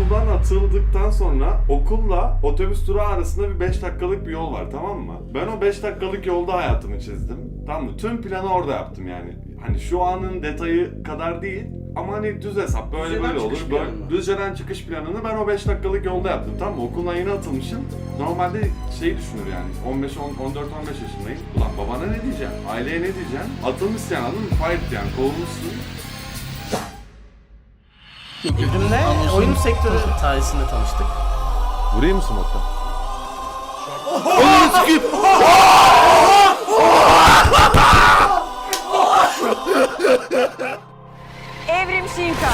okuldan atıldıktan sonra okulla otobüs durağı arasında bir 5 dakikalık bir yol var tamam mı? Ben o 5 dakikalık yolda hayatımı çizdim. Tamam mı? Tüm planı orada yaptım yani. Hani şu anın detayı kadar değil ama hani düz hesap böyle Düzceden böyle olur. Böyle, planı? Düzce'den çıkış planını ben o 5 dakikalık yolda yaptım tamam mı? Okuldan yeni atılmışım. Normalde şey düşünür yani 15 10 14 15 yaşındayım. Ulan babana ne diyeceğim? Aileye ne diyeceğim? Atılmışsın yani anladın mı? Fight yani kovulmuşsun. Ürünle oyun sektörü sayesinde tanıştık. Vurayım mı smoke'tan? Evrim Şinka.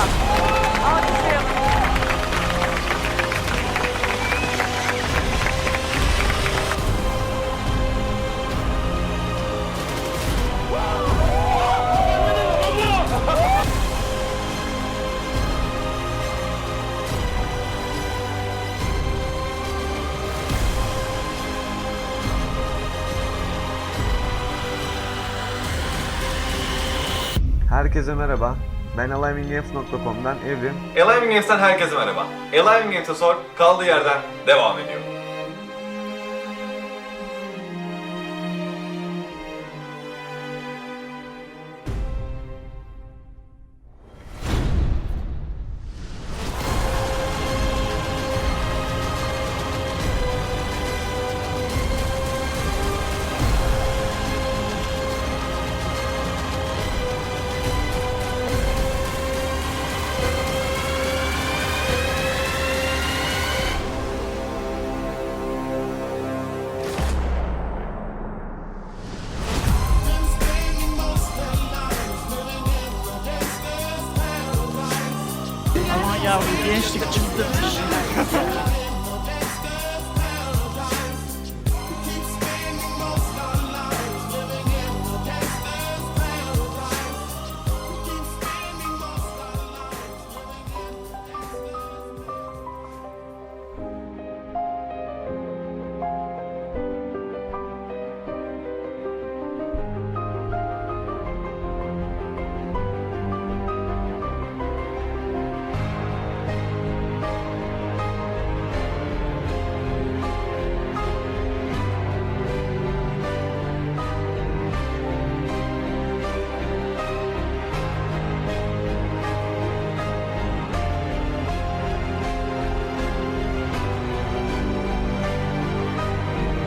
Herkese merhaba. Ben AliveInGames.com'dan Evrim. Alive Games'ten herkese merhaba. Alive Games'e sor kaldığı yerden devam ediyor. 到路边真的是懒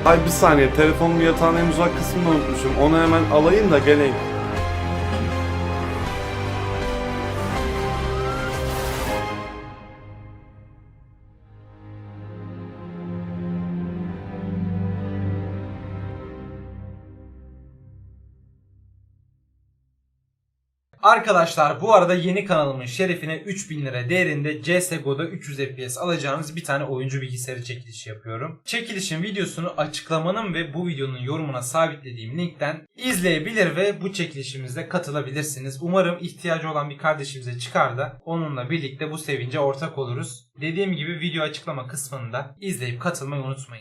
Ay bir saniye telefonumu yatağın en uzak kısmını unutmuşum. Onu hemen alayım da geleyim. Arkadaşlar bu arada yeni kanalımın şerefine 3000 lira değerinde CSGO'da 300 FPS alacağınız bir tane oyuncu bilgisayarı çekilişi yapıyorum. Çekilişin videosunu açıklamanın ve bu videonun yorumuna sabitlediğim linkten izleyebilir ve bu çekilişimize katılabilirsiniz. Umarım ihtiyacı olan bir kardeşimize çıkar da onunla birlikte bu sevince ortak oluruz. Dediğim gibi video açıklama kısmında izleyip katılmayı unutmayın.